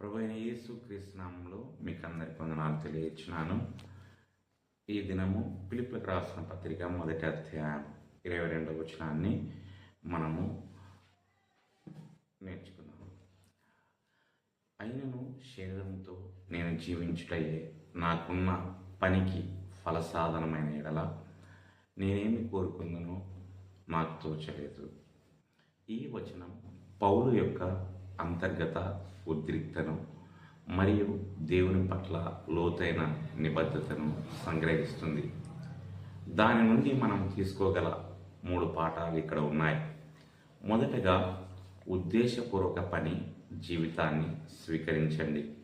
ప్రభు అయిన యేసు క్రీస్తునామంలో మీకు అందరికి వందనాలు తెలియచున్నాను ఈ దినము పిలుపులకు రాసిన పత్రిక మొదటి అధ్యాయం ఇరవై రెండవ వచనాన్ని మనము నేర్చుకున్నాము అయినను శరీరంతో నేను జీవించుటయే నాకున్న పనికి ఫలసాధనమైన ఎడల నేనేమి కోరుకుందనో నాకు తోచలేదు. ఈ వచనం పౌలు యొక్క అంతర్గత ఉద్రిక్తను మరియు దేవుని పట్ల లోతైన నిబద్ధతను సంగ్రహిస్తుంది. దాని నుండి మనం తీసుకోగల మూడు పాఠాలు ఇక్కడ ఉన్నాయి. మొదటగా ఉద్దేశపూర్వక పని జీవితాన్ని స్వీకరించండి.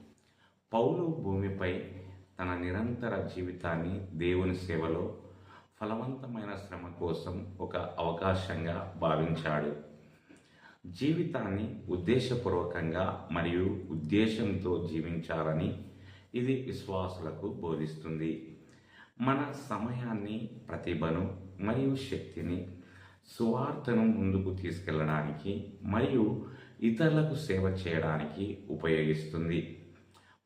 పౌలు భూమిపై తన నిరంతర జీవితాన్ని దేవుని సేవలో ఫలవంతమైన శ్రమ కోసం ఒక అవకాశంగా భావించాడు. జీవితాన్ని ఉద్దేశపూర్వకంగా మరియు ఉద్దేశంతో జీవించాలని ఇది విశ్వాసులకు బోధిస్తుంది. మన సమయాన్ని ప్రతిభను మరియు శక్తిని సువార్తను ముందుకు తీసుకెళ్ళడానికి మరియు ఇతరులకు సేవ చేయడానికి ఉపయోగిస్తుంది.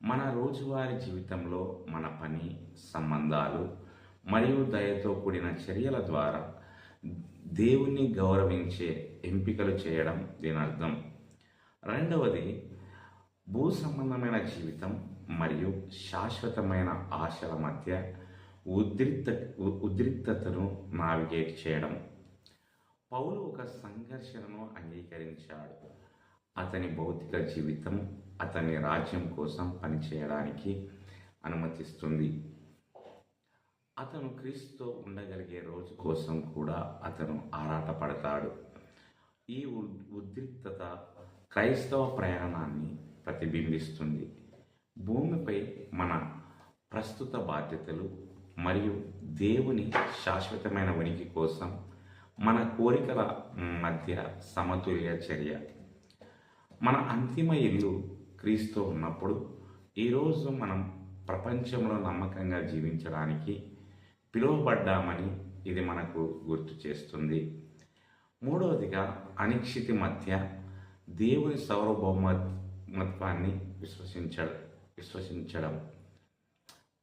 మన రోజువారీ జీవితంలో మన పని సంబంధాలు మరియు దయతో కూడిన చర్యల ద్వారా దేవుణ్ణి గౌరవించే ఎంపికలు చేయడం దీని అర్థం. రెండవది భూ సంబంధమైన జీవితం మరియు శాశ్వతమైన ఆశల మధ్య ఉద్రిక్త ఉద్రిక్తతను నావిగేట్ చేయడం. పౌలు ఒక సంఘర్షణను అంగీకరించాడు. అతని భౌతిక జీవితం అతని రాజ్యం కోసం పనిచేయడానికి అనుమతిస్తుంది. అతను క్రీస్తుతో ఉండగలిగే రోజు కోసం కూడా అతను ఆరాటపడతాడు. ఈ ఉద్రిక్తత క్రైస్తవ ప్రయాణాన్ని ప్రతిబింబిస్తుంది. భూమిపై మన ప్రస్తుత బాధ్యతలు మరియు దేవుని శాశ్వతమైన ఉనికి కోసం మన కోరికల మధ్య సమతుల్య చర్య. మన అంతిమ ఇల్లు క్రీస్తు ఉన్నప్పుడు ఈరోజు మనం ప్రపంచంలో నమ్మకంగా జీవించడానికి పిలువబడ్డామని ఇది మనకు గుర్తు చేస్తుంది. మూడవదిగా అనిక్షితి మధ్య దేవుని సార్వభౌమత్వాన్ని విశ్వసించ విశ్వసించడం.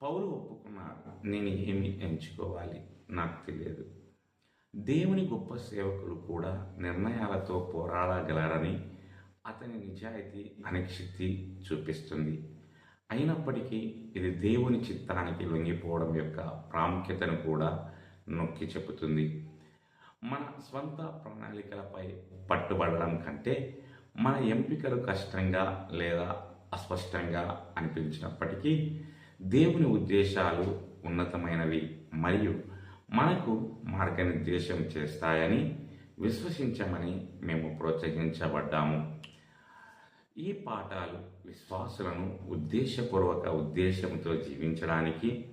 పౌరు ఒప్పుకున్నారు నేను ఏమి ఎంచుకోవాలి? నాకు తెలియదు. దేవుని గొప్ప సేవకులు కూడా నిర్ణయాలతో పోరాడగలరని అతని నిజాయితీ అనిక్షితి చూపిస్తుంది. అయినప్పటికీ ఇది దేవుని చిత్తానికి లొంగిపోవడం యొక్క ప్రాముఖ్యతను కూడా నొక్కి చెబుతుంది. మన స్వంత ప్రణాళికలపై పట్టుబడడం కంటే మన ఎంపికలు కష్టంగా లేదా అస్పష్టంగా అనిపించినప్పటికీ దేవుని ఉద్దేశాలు ఉన్నతమైనవి మరియు మనకు మార్గనిర్దేశం చేస్తాయని విశ్వసించమని మేము ప్రోత్సహించబడ్డాము. ఈ పాఠాలు విశ్వాసులను ఉద్దేశపూర్వక ఉద్దేశంతో జీవించడానికి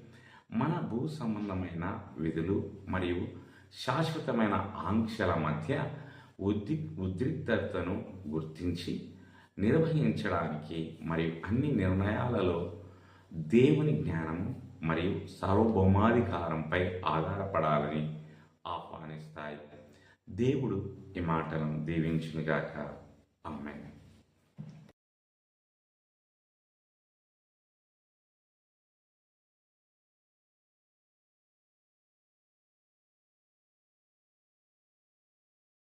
మన భూ సంబంధమైన విధులు మరియు శాశ్వతమైన ఆంక్షల మధ్య ఉద్రి ఉద్రిక్తతను గుర్తించి నిర్వహించడానికి మరియు అన్ని నిర్ణయాలలో దేవుని జ్ఞానము మరియు సార్వభౌమాధికారంపై ఆధారపడాలని ఆహ్వానిస్తాయి. దేవుడు ఈ మాటలను దీవించునుగాక. అమ్మాయి